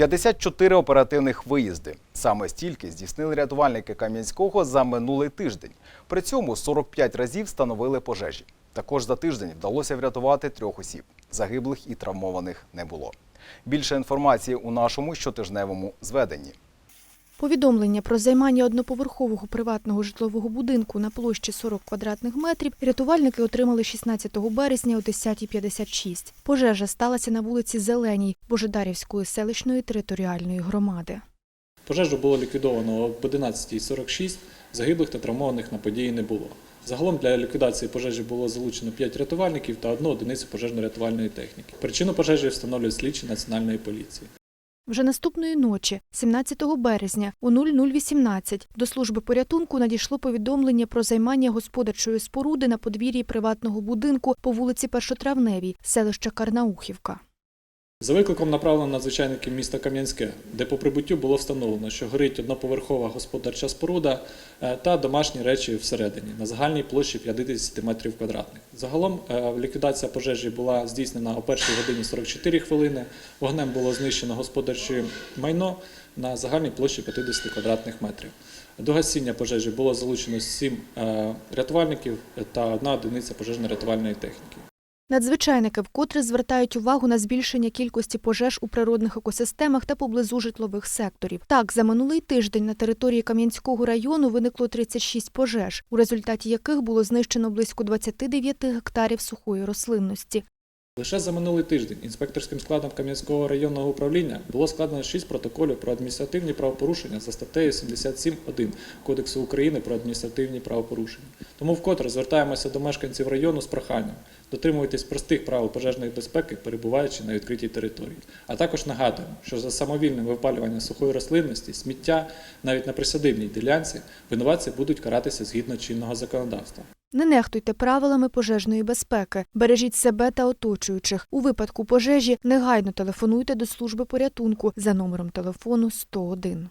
54 оперативних виїзди. Саме стільки здійснили рятувальники Кам'янського за минулий тиждень. При цьому 45 разів встановили пожежі. Також за тиждень вдалося врятувати трьох осіб. Загиблих і травмованих не було. Більше інформації у нашому щотижневому зведенні. Повідомлення про займання одноповерхового приватного житлового будинку на площі 40 квадратних метрів рятувальники отримали 16 березня о 10.56. Пожежа сталася на вулиці Зеленій Божедарівської селищної територіальної громади. Пожежу було ліквідовано об 11.46, загиблих та травмованих на події не було. Загалом для ліквідації пожежі було залучено 5 рятувальників та одну одиницю пожежно-рятувальної техніки. Причину пожежі встановлюють слідчі Національної поліції. Вже наступної ночі, 17 березня, о 00.18, до служби порятунку надійшло повідомлення про займання господарчої споруди на подвір'ї приватного будинку по вулиці Першотравневій, селища Карнаухівка. За викликом направлено надзвичайників міста Кам'янське, де по прибуттю було встановлено, що горить одноповерхова господарча споруда е, та домашні речі всередині на загальній площі 50 метрів квадратних. Загалом е, ліквідація пожежі була здійснена о 1 годині 44 хвилини. Вогнем було знищено господарче майно на загальній площі 50 квадратних метрів. До гасіння пожежі було залучено 7 е, рятувальників та одна одиниця пожежно-рятувальної техніки. Надзвичайники вкотре звертають увагу на збільшення кількості пожеж у природних екосистемах та поблизу житлових секторів. Так, за минулий тиждень на території Кам'янського району виникло 36 пожеж, у результаті яких було знищено близько 29 гектарів сухої рослинності. Лише за минулий тиждень інспекторським складом Кам'янського районного управління було складено 6 протоколів про адміністративні правопорушення за статтею 77.1 Кодексу України про адміністративні правопорушення. Тому вкотре звертаємося до мешканців району з проханням дотримуйтесь простих правил пожежної безпеки, перебуваючи на відкритій території. А також нагадуємо, що за самовільне випалювання сухої рослинності, сміття навіть на присадибній ділянці винуватці будуть каратися згідно чинного законодавства. Не нехтуйте правилами пожежної безпеки, бережіть себе та оточуючих. У випадку пожежі негайно телефонуйте до служби порятунку за номером телефону 101.